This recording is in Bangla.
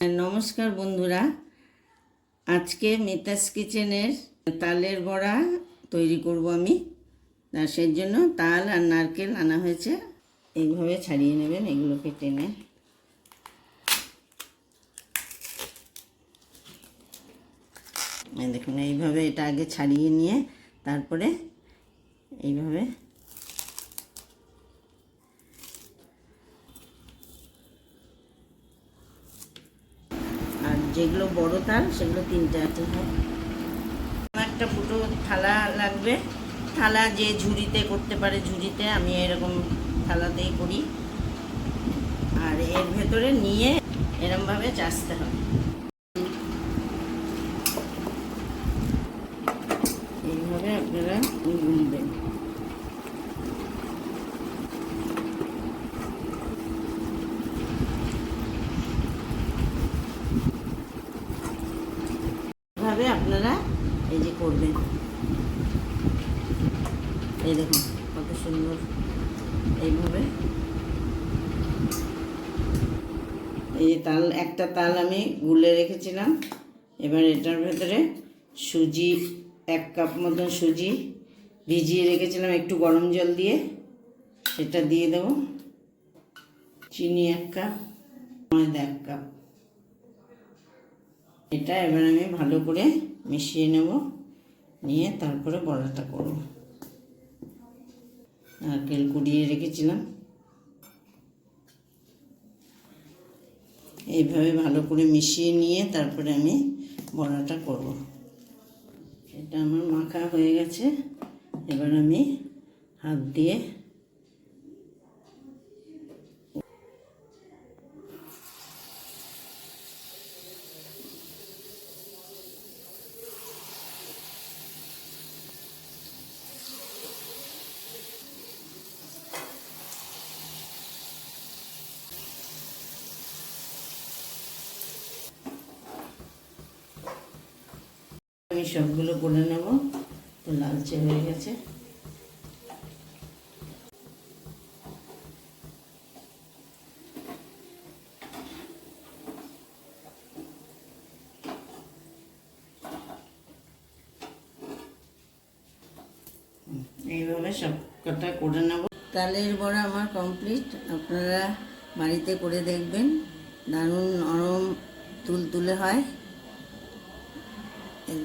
নমস্কার বন্ধুরা। আজকে মিতাস কিচেনের তালের বড়া তৈরি করব আমি। আর সেই জন্য তাল আর নারকেল আনা হয়েছে। এইভাবে ছাড়িয়ে নেবেন, এগুলোকে টেনে। দেখুন, এইভাবে এটা আগে ছাড়িয়ে নিয়ে তারপরে এইভাবে আর যেগুলো বড় থাল সেগুলো তিনটে আছে। আমার একটা ফুটো থালা লাগবে। থালা যে ঝুড়িতে করতে পারে ঝুড়িতে, আমি এরকম থালাতেই করি। আর এর ভেতরে নিয়ে এরমভাবে চাষতে হবে এইভাবে আপনারা গুলবেন ভাবে আপনারা এই যে করবেন। এই দেখুন, কত সুন্দর এইভাবে। এই যে তাল, একটা তাল আমি গুলে রেখেছিলাম। এবার এটার ভেতরে সুজি, এক কাপ মতন সুজি ভিজিয়ে রেখেছিলাম একটু গরম জল দিয়ে। সেটা দিয়ে দেব। চিনি এক কাপ, ময়দা এক কাপ। এটা এবার আমি ভালো করে মিশিয়ে নেব। নিয়ে তারপরে বড়াটা করব। নারকেল কুড়িয়ে রেখেছিলাম। এইভাবে ভালো করে মিশিয়ে নিয়ে তারপরে আমি বড়াটা করব। এটা আমার মাখা হয়ে গেছে। এবার আমি হাত দিয়ে আমি সবগুলো করে নেব। তো লালচে হয়ে গেছে। এইভাবে সব কটা করে নেব। তালের বড়া আমার কমপ্লিট আপনারা বাড়িতে করে দেখবেন। দারুণ নরম তুলতুলে হয়। এই